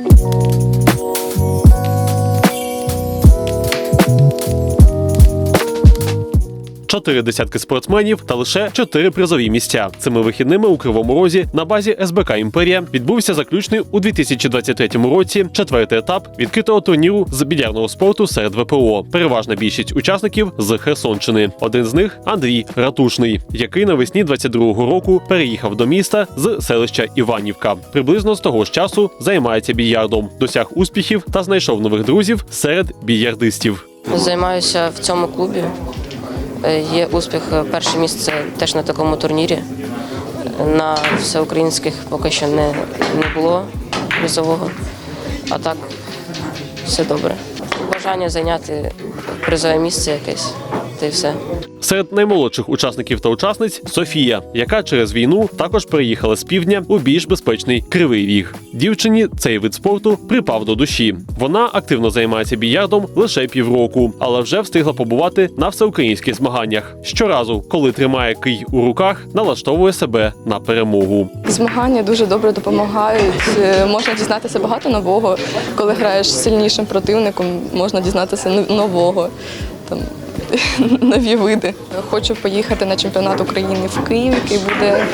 Música Чотири десятки спортсменів та лише чотири призові місця. Цими вихідними у Кривому Розі на базі СБК Імперія відбувся заключний у 2023 році четвертий етап відкритого турніру з більярдного спорту серед ВПО. Переважна більшість учасників з Херсонщини. Один з них Андрій Ратушний, який навесні 22-го року переїхав до міста з селища Іванівка. Приблизно з того ж часу займається більярдом, досяг успіхів та знайшов нових друзів серед більярдистів. Займаюся в цьому клубі. Е, Є успіх е, перше місце теж на такому турнірі. На всеукраїнських поки що не, не було призового. А так все добре. Бажання зайняти призове місце якесь, та й все. Серед наймолодших учасників та учасниць Софія, яка через війну також переїхала з півдня у більш безпечний кривий ріг. Дівчині цей вид спорту припав до душі. Вона активно займається більярдом лише півроку, але вже встигла побувати на всеукраїнських змаганнях. Щоразу, коли тримає кий у руках, налаштовує себе на перемогу. Змагання дуже добре допомагають. Е, Можна дізнатися багато нового. Коли граєш з сильнішим противником, можна дізнатися нового. Там нові види. Хочу поїхати на чемпіонат України в Київ, який буде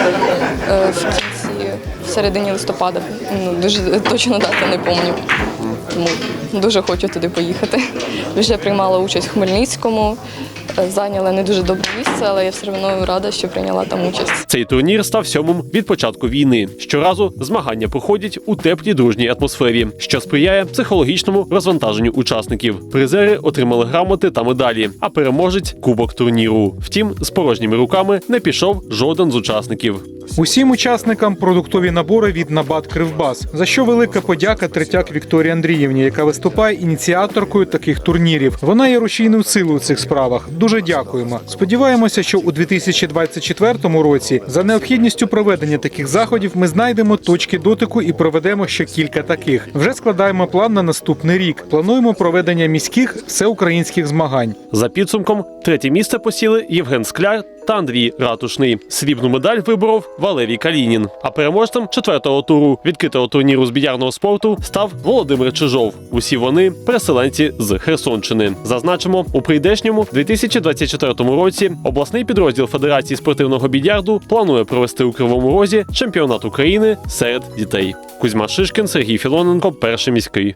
е, в кінці, в середині листопада. Ну, дуже точно дати не пам'ятаю. Тому дуже хочу туди поїхати. Вже приймала участь в Хмельницькому, зайняла не дуже добре місце, але я все одно рада, що прийняла там участь. Цей турнір став сьомим від початку війни. Щоразу змагання проходять у теплій дружній атмосфері, що сприяє психологічному розвантаженню учасників. Призери отримали грамоти та медалі, а переможець кубок турніру. Втім, з порожніми руками не пішов жоден з учасників. Усім учасникам продуктові набори від Набат Кривбас, за що велика подяка Третяк Вікторії Андріївні, яка виступає ініціаторкою таких турнірів. Вона є рушійною силою у цих справах. Дуже дякуємо. Сподіваємося, що у 2024 році за необхідністю проведення таких заходів ми знайдемо точки дотику і проведемо ще кілька таких. Вже складаємо план на наступний рік. Плануємо проведення міських всеукраїнських змагань. За підсумком, третє місце посіли Євген Скляр та Андрій Ратушний. Срібну медаль виборов Валерій Калінін. А переможцем четвертого туру відкритого турніру з більярдного спорту став Володимир Чижов. Усі вони переселенці з Херсонщини. Зазначимо, у прийдешньому 2024 році обласний підрозділ Федерації спортивного більярду планує провести у Кривому Розі чемпіонат України серед дітей. Кузьма Шишкін, Сергій Філоненко, перший міський.